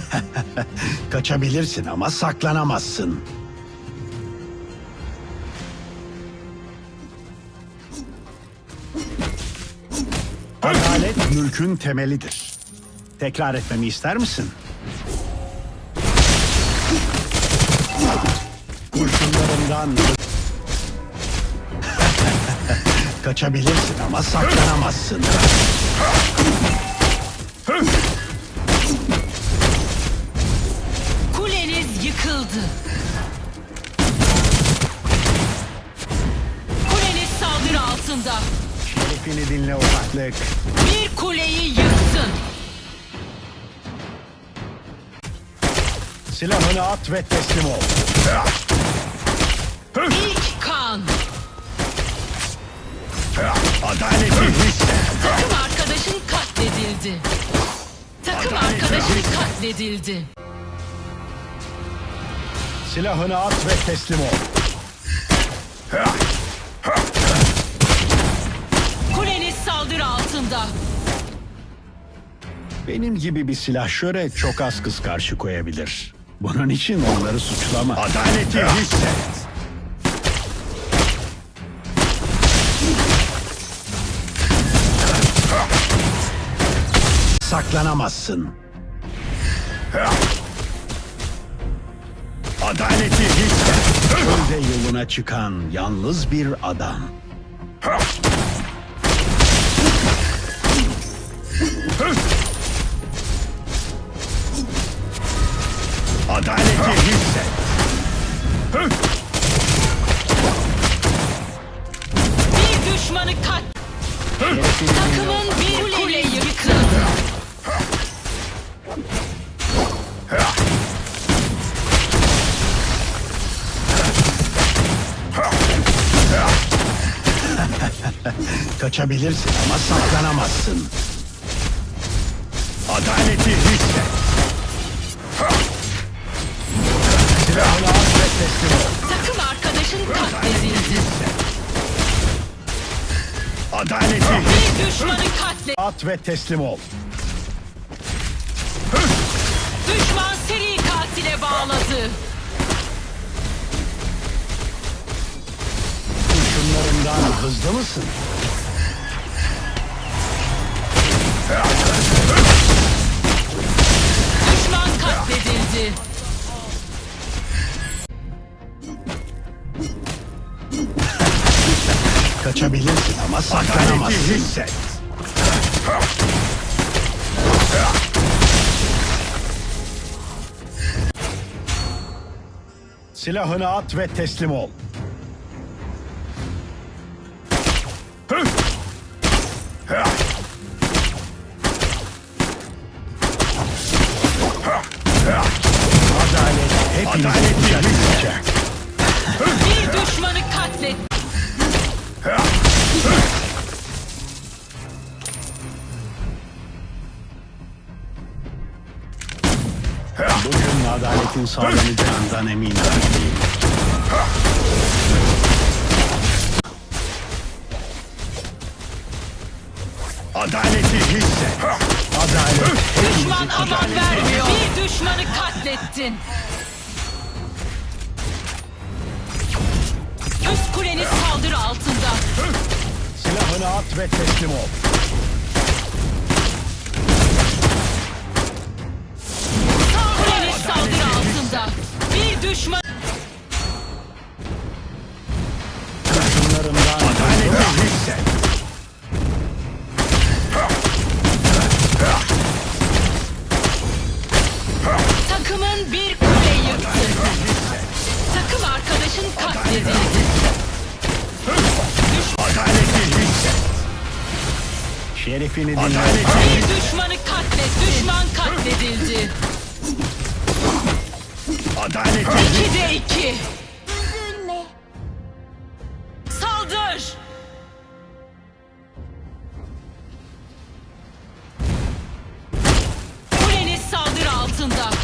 Kaçabilirsin ama saklanamazsın. Adalet mülkün temelidir. Tekrar etmemi ister misin? Kurşunlarımdan Kaçabilirsin ama saklanamazsın. Yıkıldı. Kuleniz saldırı altında. Şerefini dinle ufaklık. Bir kuleyi yıktın. Silahını at ve teslim ol. İlk kan. Adaleti hisset. Takım arkadaşın katledildi. Takım arkadaşın katledildi. Silahını at ve teslim ol. Kuleniz saldırı altında. Benim gibi bir silahşöre çok az kız karşı koyabilir. Bunun için onları suçlama. Adaleti hisset. Saklanamazsın. Adaleti hisset. Çölde yoluna çıkan yalnız bir adam. Adaleti hisset. Bir düşmanı kat. Takımın bir kule yıkıldı. Kaçabilirsin ama saklanamazsın. Adaleti hisset. Silahını al ve teslim ol. Takım arkadaşın katledildi. Adaleti. Bir düşmanı katle. At ve teslim ol. Düşman seri katile bağladı. Kurşunlarından hızlı mısın? Düşman katledildi. Kaçabilirsin ama saklanamazsın. Hisset. Silahını at ve teslim ol. Adalet kucaklayacak. Bir düşmanı katlet. Bugün adaletin sağlanacağından eminim. değilim. Adaleti hisset. Adalet. Düşman aman vermiyor. Bir düşmanı katlettin. Silahını at ve teslim ol. Şerefini dinle. Bir düşmanı katlet. Düşman katledildi. Adalet. İki de iki. Üzülme. Saldır. Kuleniz saldırı altında.